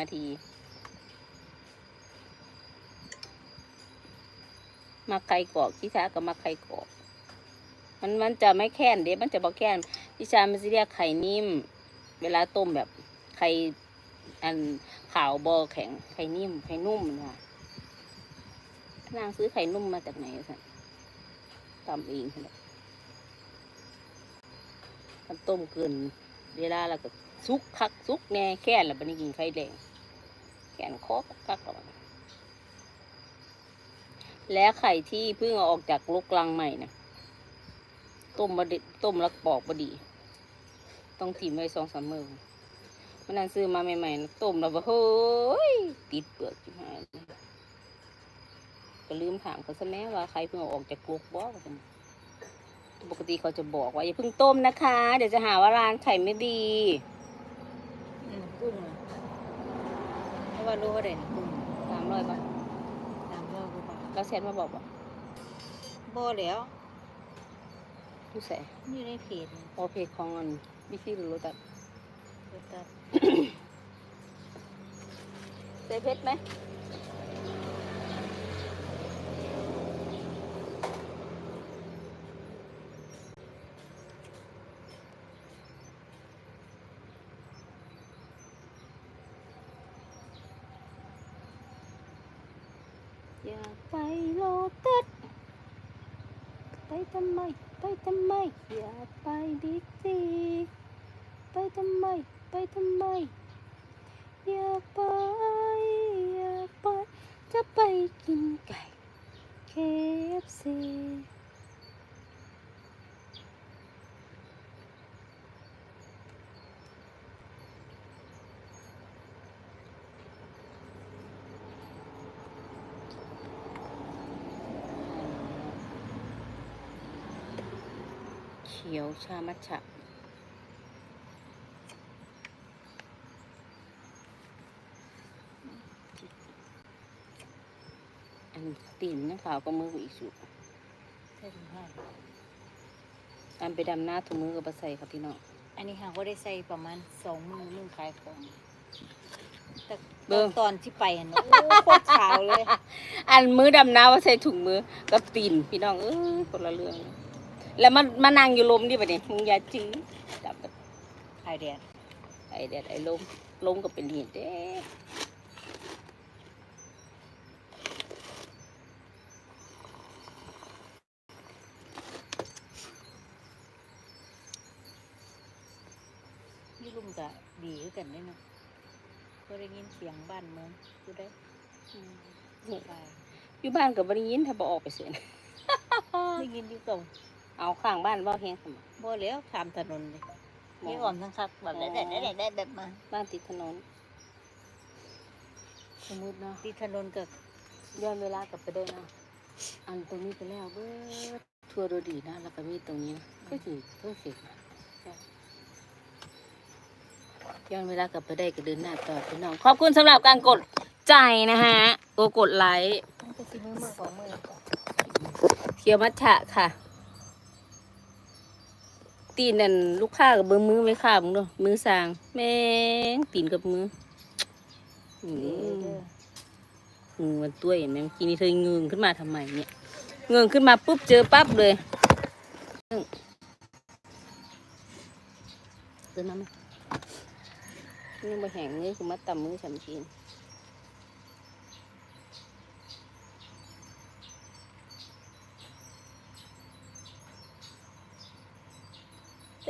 นาที มาไข่กรอกพี่ชาก็มาไข่กรอกมันมันจะไม่แค้นเด้มันจะบอกแค้นพี่ชามันจะเรียกไข่นิ่ม เวลาต้มแบบไข่อันขาวบอแข็งไข่นิ่มไข่นุ่มนะนางซื้อไข่นุ่มมาจากไหนสันทำเองนั่นแหละมันต้มเกิน เวลาแล้วก็ซุกคักซุกแน่แค่นแล้วบันนี้กินไข่แดง แค่นคอคักแล้วและไข่ที่เพิ่งเอาออกจากลูกกลังใหม่นะต้มมาดิต้มแล้วปอกบดี ต้องถิ่มไว้สองสามมือมันนั่นซื้อมาใหม่ๆนะต้มแล้วบ่เฮ้ยติดเปลือกจิ๋หายเลยก็ลืมถามเขาซะแม่ว่าใครเพิ่งออกจากลูกบ่ว่าซั่นปกติเขาจะบอกว่าอย่าเพิ่งต้มนะคะ เดี๋ยวจะหาว่าร้านไข่ไม่ดีอืมกุ้ง ราะว่ารู้ว่าเด่นกุ้งสามร้อยบาทสามร้อยกว่าบาทแล้วแชทมาบอกว่าบ่แล้วดูใส่อยู่ในเพจนี่โอเพจของอันบิซี่หรือโรตัสเดี๋ยวตัดใส่เพชรไหม อยากไปโลตัสไปทำไม ไปทำไม อยากไปบิ๊กซีไปทำไม ไปทำไม อยากไป อยากไป จะไปกินไก่ KFC ขียว ชามัชฉะอันตีนนะขาวก็มือกูอีกสุดใช่ถึงห้าอันไปดำหน้าถุงมือกับปลาใส่ครับพี่น้อง อันนี้หางก็ได้ใส่ประมาณสองมือนึ่งขายของแต่เบิ่งตอนที่ไปอะเนอะโอ้โคตรขาวเลย อันมือดำน้าว่าใส่ถุงมือกับตีนพี่น้องเอ้ยคนละเรื่องเลย แล้วมันมานั่งอยู่ลมดิปะเนี่ยมึงอย่าจื้อดับแบบขายแดดไอแดดไอลมลมก็เป็นเหตุเด้นี่ลุงก็ดีคือกันได้เนาะก็ได้ยินเสียงบ้านเมืองกูได้อืมนี่ไปอยู่บ้านกับบริยินถ้าบอออกไปเสียนะได้ยินดีกว่า เอาข้างบ้านบ่แห้งสมบ่แล้วตามถนนเลยมอนี่งอ่อมทั้งคักแบบแดดแดดแดดแดดแดดมาบ้านติดถนน สมมติเนาะที่ถนนก็ย้อนเวลากลับไปได้นะอันตรงนี้ไปแล้วเบิดทัวร์โดดีนะแล้วก็มีตรงนี้นะก็จีเพอร์เฟกนะย้อนเวลากลับไปได้ก็เดินหน้าต่อพี่น้อง ขอบคุณสำหรับการกดใจนะฮะโกกดไลค์มันก็สิมือมือสองมือก่อนเคียวมัทฉะค่ะ ตีนนั่นลูกค้ากับเบิ้งมือไม่ค่ามึงเนามือสางแม่งตีนกับมืออือมเด้องูมันตัวเห็นไหมเมื่อกี้นี้เธอเงืงขึ้นมาทำไมเนี่ยเงืงขึ้นมาปุ๊บเจอปั๊บเลยเดินมาไหมนี่มาแห้งนี่คือมาตำมือฉันกิน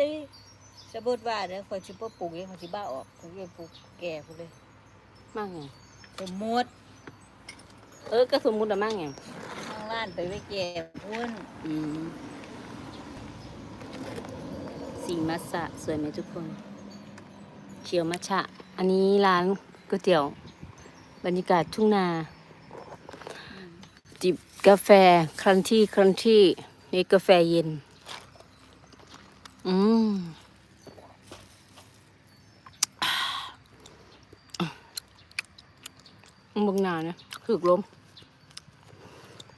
ต้สมมติว่าเด้อคนสิบ่ปลูกเองคนสิบ้าออกคนสิปลูกแก่พุ่นเลยมากไงสมมติเออก็สมมุติอะมากไงทางร้านไปไว้แก่พุ่นอืมสีมัสสะสวยไหมทุกคนเขียวมัชฉะอันนี้ร้านก๋วยเตี๋ยว บรรยากาศทุ่งนา จิบกาแฟครันที่ครันที่นี่กาแฟเย็น อืมบึงนานนะถึกลม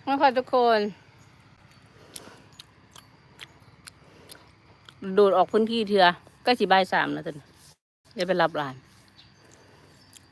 นะคะทุกคน โดดออกพื้นที่เถื่อก็สิบายสามแล้วจ้ะเดี๋ยวไปรับหลาน